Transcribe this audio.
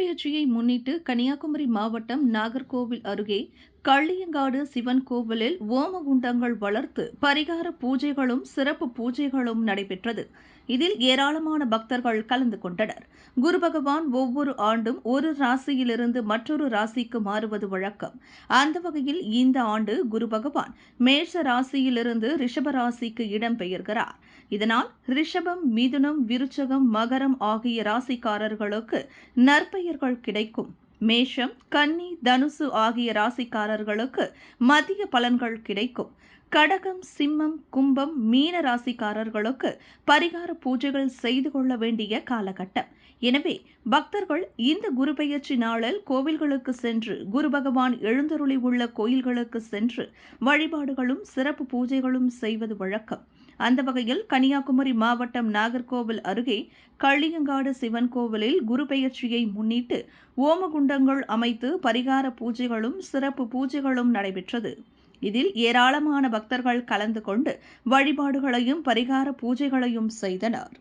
பெயர்ச்சியை முன்னிட்டு கன்னியாகுமரி மாவட்டம் நாகர்கோவில் அருகே கள்ளியங்காடு சிவன் கோவிலில் ஓமகுண்டங்கள் வளர்த்து பரிகார பூஜைகளும் சிறப்பு பூஜைகளும் நடைபெற்றது. இதில் ஏராளமான பக்தர்கள் கலந்து கொண்டனர். குரு பகவான் ஒவ்வொரு ஆண்டும் ஒரு ராசியிலிருந்து மற்றொரு ராசிக்கு மாறுவது வழக்கம். அந்த வகையில் இந்த ஆண்டு குரு பகவான் மேஷ ராசியிலிருந்து ரிஷப ராசிக்கு இடம்பெயர்கிறார் இதனால் ரிஷபம் மிதுனம் விருச்சகம் மகரம் ஆகிய ராசிக்காரர்களுக்கு நற்பெயர்கள் கிடைக்கும். மேஷம் கன்னி தனுசு ஆகிய ராசிக்காரர்களுக்கு மதிய பலன்கள் கிடைக்கும். கடகம் சிம்மம் கும்பம் மீன ராசிக்காரர்களுக்கு பரிகார பூஜைகள் செய்து கொள்ள வேண்டிய காலகட்டம். எனவே பக்தர்கள் இந்த குரு பெயர்ச்சி நாளில் கோவில்களுக்கு சென்று குரு பகவான் எழுந்தருளி உள்ள கோயில்களுக்கு சென்று வழிபாடுகளும் சிறப்பு பூஜைகளும் செய்வது வழக்கம். அந்த வகையில் கன்னியாகுமரி மாவட்டம் நாகர்கோவில் அருகே கள்ளியங்காடு சிவன் கோவிலில் குரு பெயர்ச்சியை முன்னிட்டு ஓமகுண்டங்கள் அமைத்து பரிகார பூஜைகளும் சிறப்பு பூஜைகளும் நடைபெற்றது. இதில் ஏராளமான பக்தர்கள் கலந்து கொண்டு வழிபாடுகளையும் பரிகார பூஜைகளையும் செய்தனர்.